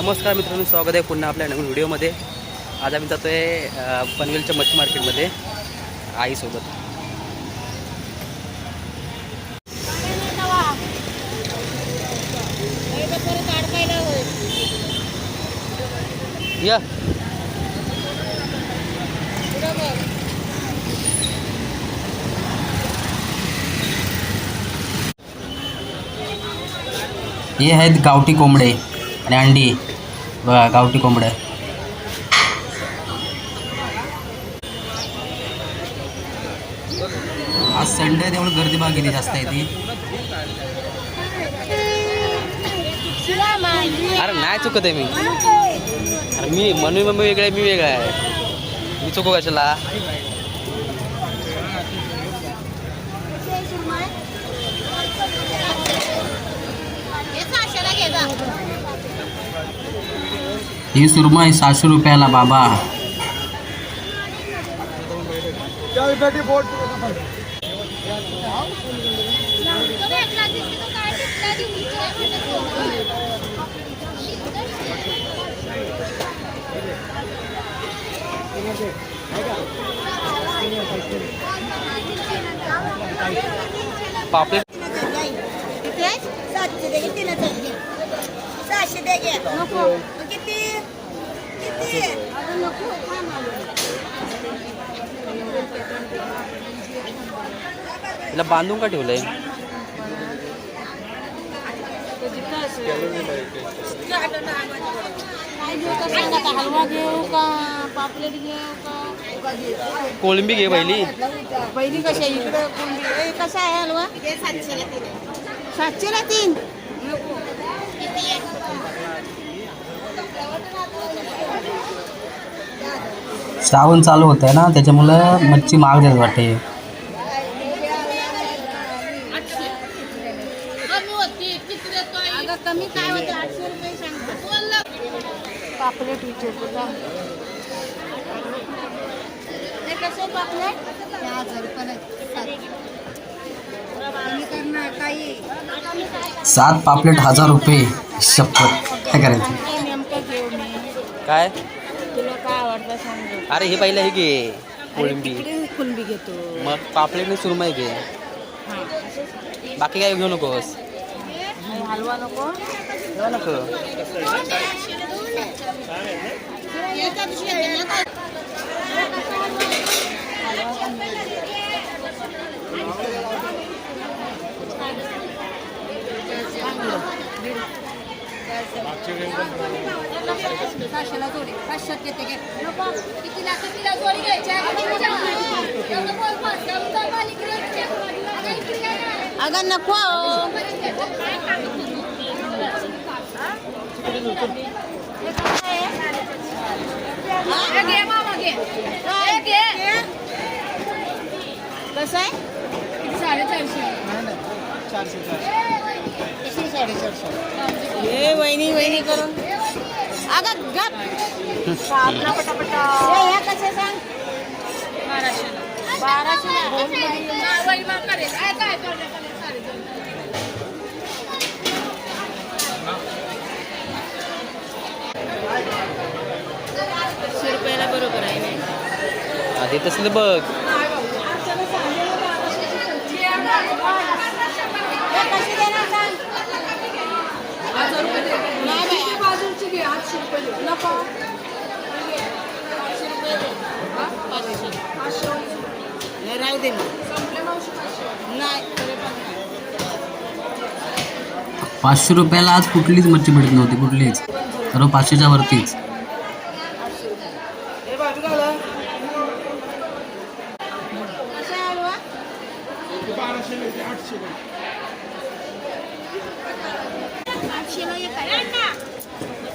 नमस्कार मित्रांनो स्वागत आहे पुन्हा आपल्या नवीन व्हिडिओमध्ये. आज आम्ही जातो आहे पनवेलच्या मच्छी मार्केटमध्ये आईसोबत. या. हे आहेत गावठी कोंबडे. आणि अंडी बघा गावठी कोंबड्या. आज संडे आहे त्यामुळे गर्दी किती जास्त आहे ती. अरे नाही चुकत आहे मी. अरे मी मनू मम्मी वेगळं आहे मी वेगळा आहे. मी चुकू कशाला? ही सुरमा आहे सहाशे रुपयाला बाबा. पापलेट? सातशे दे, किती? तिला बांधून का ठेवलंय? काय घेऊ का सांग आता? हलवा घेऊ का? पापलेट घेऊ का? कोळंबी घे पहिली. पहिली कशी आहे? इकडे ए, कसा आहे हलवा? सातशेला तीन? श्रावण चालू होत आहे ना त्याच्यामुळं मच्छी महाग जात वाटते. सात. पापलेट हजार रुपये शपथ. काय करायचं? काय? सांग अरे हे पहिलं हे घे. कोळंबी. तिकडे कुलबी घेतो. मग पापलेट सुरमई घे. हां. बाकी काय घेऊ नकोस? आणि हलवा नको. नको. सहाशेला जोडी पाचशेत घेते घे. नको कितीला कितीला जोडी घ्यायची अगं नको. कसं आहे? ए वहिनी वहिनी करून. अगं गप. ए, ह्या कसे सांग? बाराशे रुपयाला बरोबर आहे ना आधी तसलं बघ. कशी देणार सांग? नाही राहू दे नाही. पाचशे रुपयाला आज कुठलीच मच्छी भेटत नव्हती कुठलीच. सर्व पाचशेच्या वरतीच. कसं आहे हलवा? आठशेला एक आहे.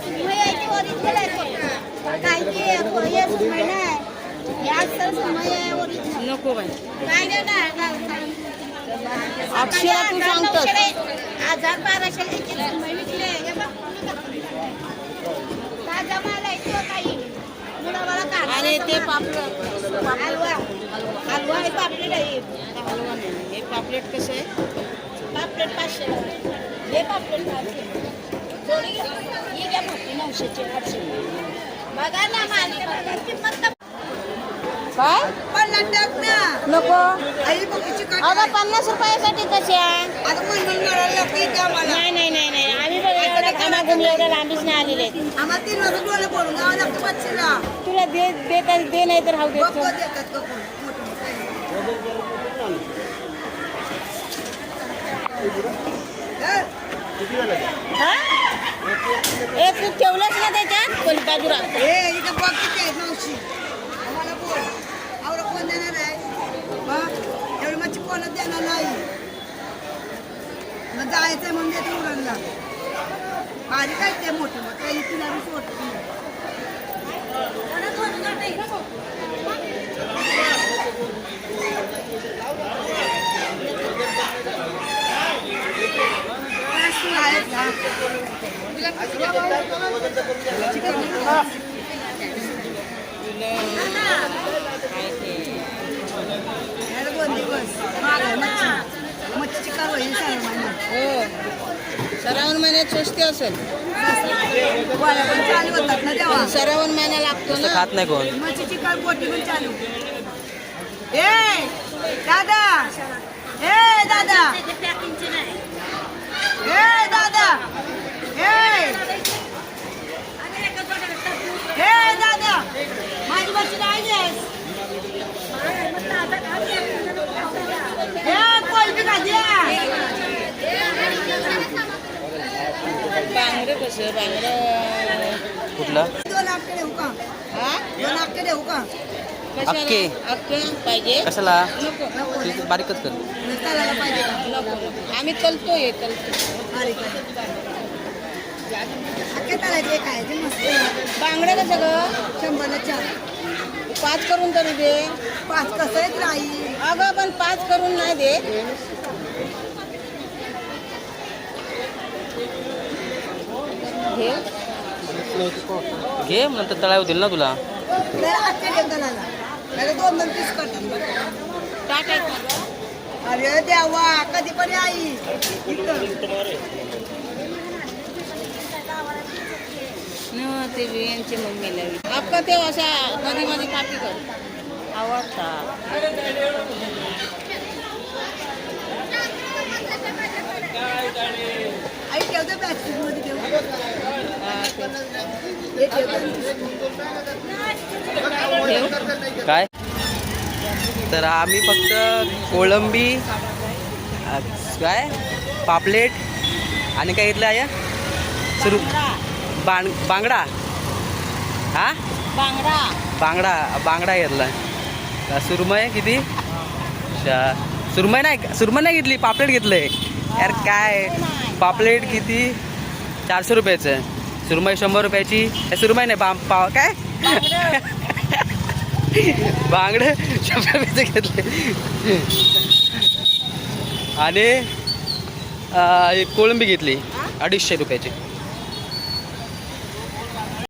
सुरमई आहे ती original आहे फक्त. काय की हे सुरमई नाही. हे अस्सल सुरमई आहे original. नको बाई. आठशेला तू सांगतोस. हजार बाराशे विकले हे. आणि ते पापड हलवा हलवा आहे पापलेट आहे हलवा नाही हे पापलेट कसं आहे पापलेट पाचशे हे पापलेट पाचशे ही काय नको अगं पन्नास रुपयासाठी कशा नाही नाही नाही नाही आम्ही बघा एवढ्या लांबीच नाही आलेले तुला दे देता दे नाही तर बघ देतो बघ देतात का कोण मोठं मोठं. हा? ए तू ठेवलंच ना त्याच्यात पण बाजूला मग जायचंय म्हणून देते उरणला भारी काय ते मोठे नाही सोडत आहेत ना याला दोन दिवस महाग आहे मच्छी मच्छीची कारवाई आहे सहा महिने हो श्रावण महिन्यात स्वस्त असेल. गोळ्या पण चालू होतात ना तेव्हा श्रावण महिना लागतो ना. खात नाही कोण? मच्छीची काळ बोटी पण चालू. ए दादा. ए दादा. कुठलं? दोन आकडे देऊ का? दोन आकडे देऊ का? अक्के. अक्के पाहिजे? कशाला? नको नको. ते नाही. बारीकच कर. आम्ही तलतो हे कसं ग? शंभरला चार. पाच करून तरी दे. पाच कसं आहेत राही अगं पण पाच करून नाही दे. घे. घे नंतर तळाव होतील ना तुला. दोन दोन पीस करतात अरे देवा कधी पण आई ते यांची मम्मीला आपका ते असा मध्ये मध्ये कापी कर. आवडता आई ठेवते प्लॅस्टिकमध्ये ठेव ठेवते ठेव. काय? तर आम्ही फक्त कोळंबी काय? पापलेट आणि काय घेतलं आहे? सुरू बांग बांगडा. हा? बांगडा. बांगडा बांगडा घेतला. सुरमय किती? अच्छा. सुरमय नाही सुरमय नाही घेतली पापलेट घेतलंय. यार काय? पापलेट किती? चारशे रुपयाचं सुरमई शंभर रुपयाची. सुरमई नाही पाव पाव काय? बांगड. शंभर रुपयाचे घेतले. आणि एक कोळंबी घेतली. अडीचशे रुपयाची.